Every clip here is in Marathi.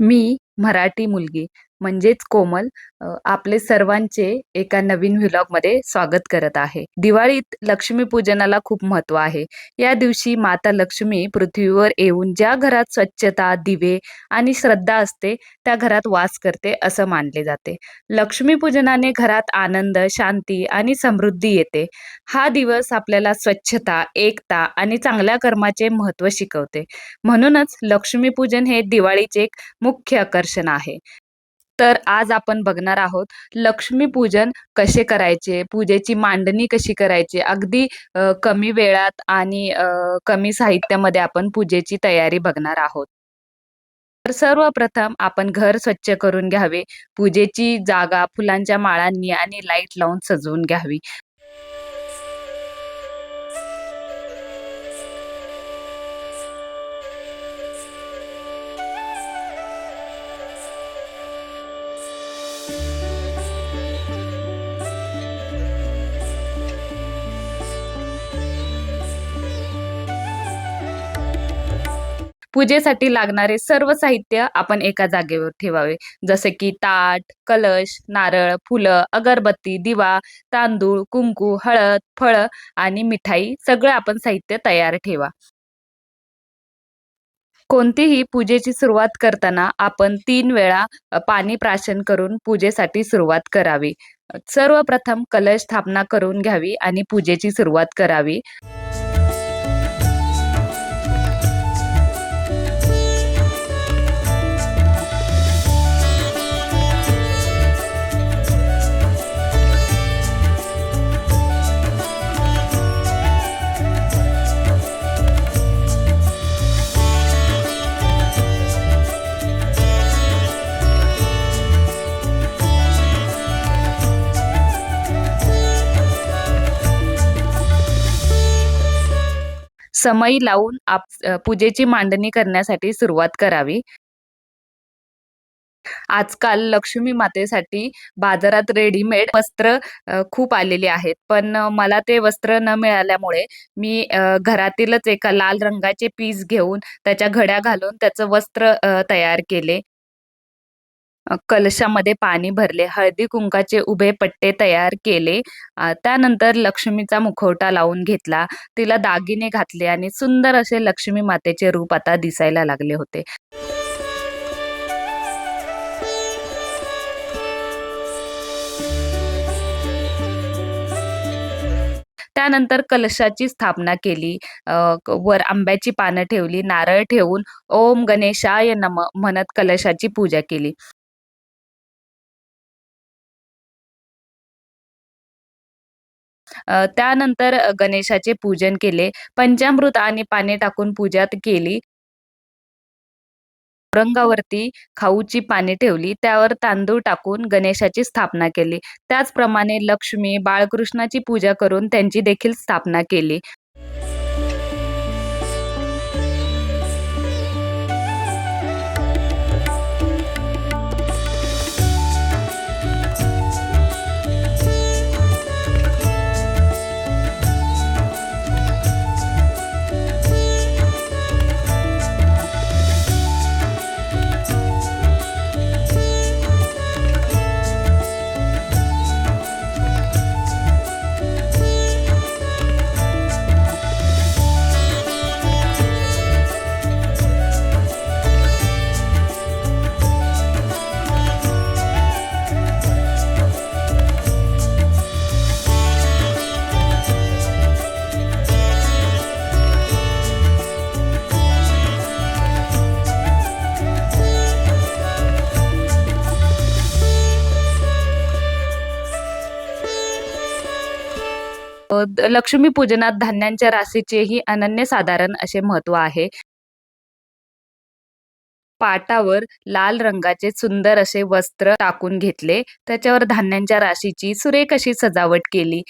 मी मराठी मुलगी. म्हणजेच कोमल आपले सर्वांचे एका नवीन व्लॉगमध्ये स्वागत करत आहे. दिवाळीत लक्ष्मीपूजनाला खूप महत्त्व आहे. या दिवशी माता लक्ष्मी पृथ्वीवर येऊन ज्या घरात स्वच्छता दिवे आणि श्रद्धा असते त्या घरात वास करते असं मानले जाते. लक्ष्मीपूजनाने घरात आनंद शांती आणि समृद्धी येते. हा दिवस आपल्याला स्वच्छता एकता आणि चांगल्या कर्माचे महत्त्व शिकवते. म्हणूनच लक्ष्मीपूजन हे दिवाळीचे एक मुख्य आकर्षण आहे. तर आज आपण बघणार आहोत लक्ष्मीपूजन कसे करायचे पूजेची मांडणी कशी करायची? अगदी कमी वेळात आणि कमी साहित्यामध्ये आपण पूजेची तयारी बघणार आहोत. तर सर्वप्रथम आपण घर स्वच्छ करून घ्यावे पूजेची जागा फुलांच्या माळांनी आणि लाइट लावून सजवून घ्यावी. पूजेसाठी लागणारे सर्व साहित्य आपण एका जागेवर ठेवावे. जसे की ताट कलश नारळ फुलं अगरबत्ती दिवा तांदूळ कुंकू हळद फळं आणि मिठाई सगळं आपण साहित्य तयार ठेवा. कोणतीही पूजेची सुरुवात करताना आपण तीन वेळा पाणी प्राशन करून पूजेसाठी सुरुवात करावी. सर्वप्रथम कलश स्थापना करून घ्यावी आणि पूजेची सुरुवात करावी. समई लावून आप पूजेची मांडणी करण्यासाठी सुरुवात करावी. आजकाल लक्ष्मी मातेसाठी बाजारात रेडीमेड वस्त्र खूप आलेली आहेत. पण मला ते वस्त्र न मिळाल्यामुळे मी घरातीलच एका लाल रंगाचे पीस घेऊन त्याच्या घड्या घालून त्याचं वस्त्र तयार केले. कलशामध्ये पाणी भरले हळदी कुंकाचे उभे पट्टे तयार केले. त्यानंतर लक्ष्मीचा मुखवटा लावून घेतला. तिला दागिने घातले आणि सुंदर असे लक्ष्मी मातेचे रूप आता दिसायला लागले होते. त्यानंतर कलशाची स्थापना केली. वर आंब्याची पानं ठेवली नारळ ठेवून ओम गणेशाय नम म्हणत कलशाची पूजा केली. अ, त्यानंतर अ, गणेशाचे पूजन केले पंचामृत आणि पाने टाकून पूजा केली. रंगावरती खाऊची पाने ठेवली त्यावर तांदूळ टाकून गणेशाची स्थापना केली. त्याचप्रमाणे लक्ष्मी बाळकृष्णाची पूजा करून त्यांची देखील स्थापना केली. लक्ष्मी पूजनात धान्यांच्या राशीचेही अनन्यसाधारण असे महत्त्व आहे. पाटावर लाल रंगाचे सुंदर असे वस्त्र टाकून घेतले. त्याच्यावर धान्यांच्या राशीची सुरेख अशी सजावट केली.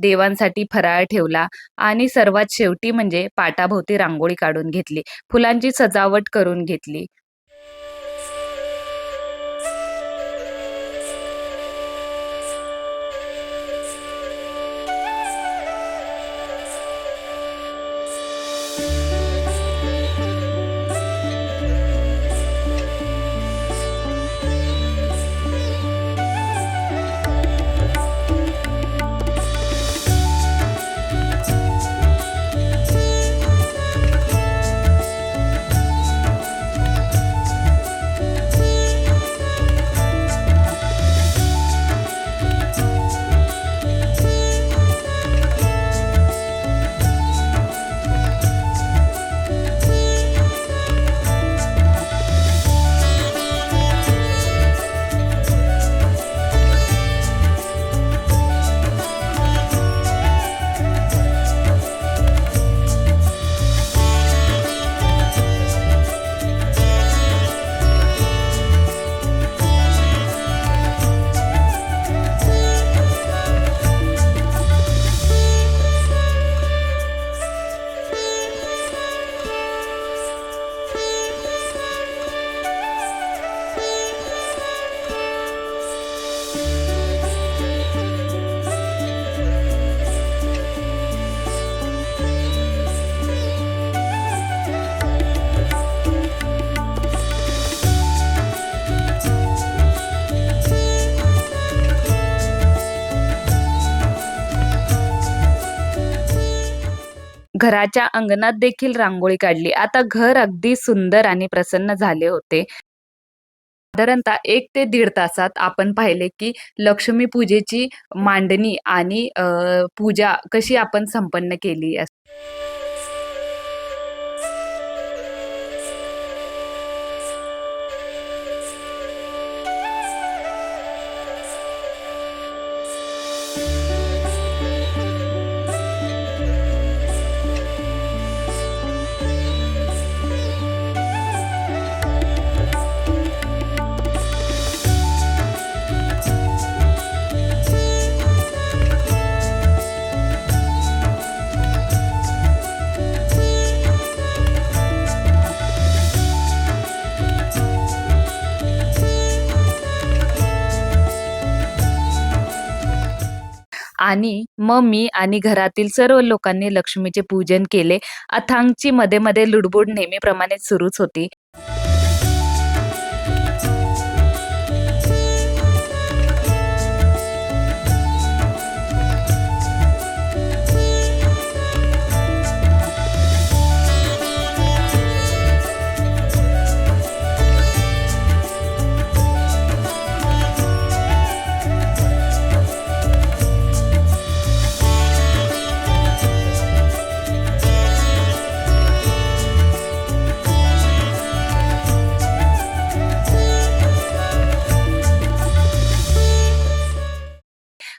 देवांसाठी फराळ ठेवला आणि सर्वात शेवटी म्हणजे पाटाभोवती रांगोळी काढून घेतली. फुलांची सजावट करून घेतली. घराच्या अंगणात देखील रांगोळी काढली. आता घर अगदी सुंदर आणि प्रसन्न झाले होते. साधारणतः एक ते दीड तासात आपण पाहिले की लक्ष्मी पूजेची मांडणी आणि पूजा कशी आपण संपन्न केली असते आणि मग मी आणि घरातील सर्व लोकांनी लक्ष्मीचे पूजन केले. अथांगची मध्ये मध्ये लुडबुड नेहमीप्रमाणे सुरूच होती.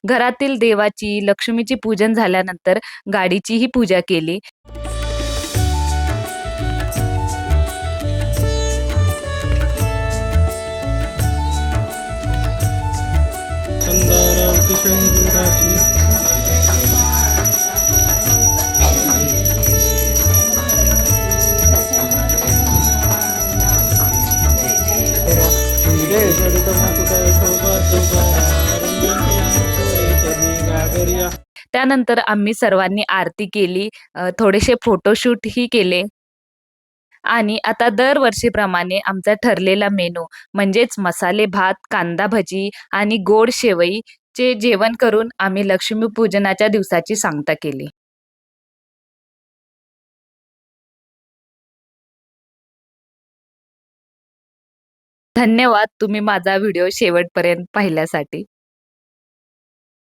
घरातील देवाची लक्ष्मीची पूजन झाल्यानंतर गाडीचीही पूजा केली. कंदारावती शंभुराची हिरे जडित मुकुट त्यानंतर आम्ही सर्वांनी आरती केली. थोडेसे थोडेसे फोटोशूटही केले. आणि आता दरवर्षीप्रमाणे आमचा ठरलेला मेनू म्हणजेच मसाले भात कांदा भजी आणि गोड शेवई चे जेवण करून आम्ही लक्ष्मीपूजनाच्या दिवसाची सांगता केली. धन्यवाद तुम्ही माझा व्हिडिओ शेवटपर्यंत पाहिल्यासाठी.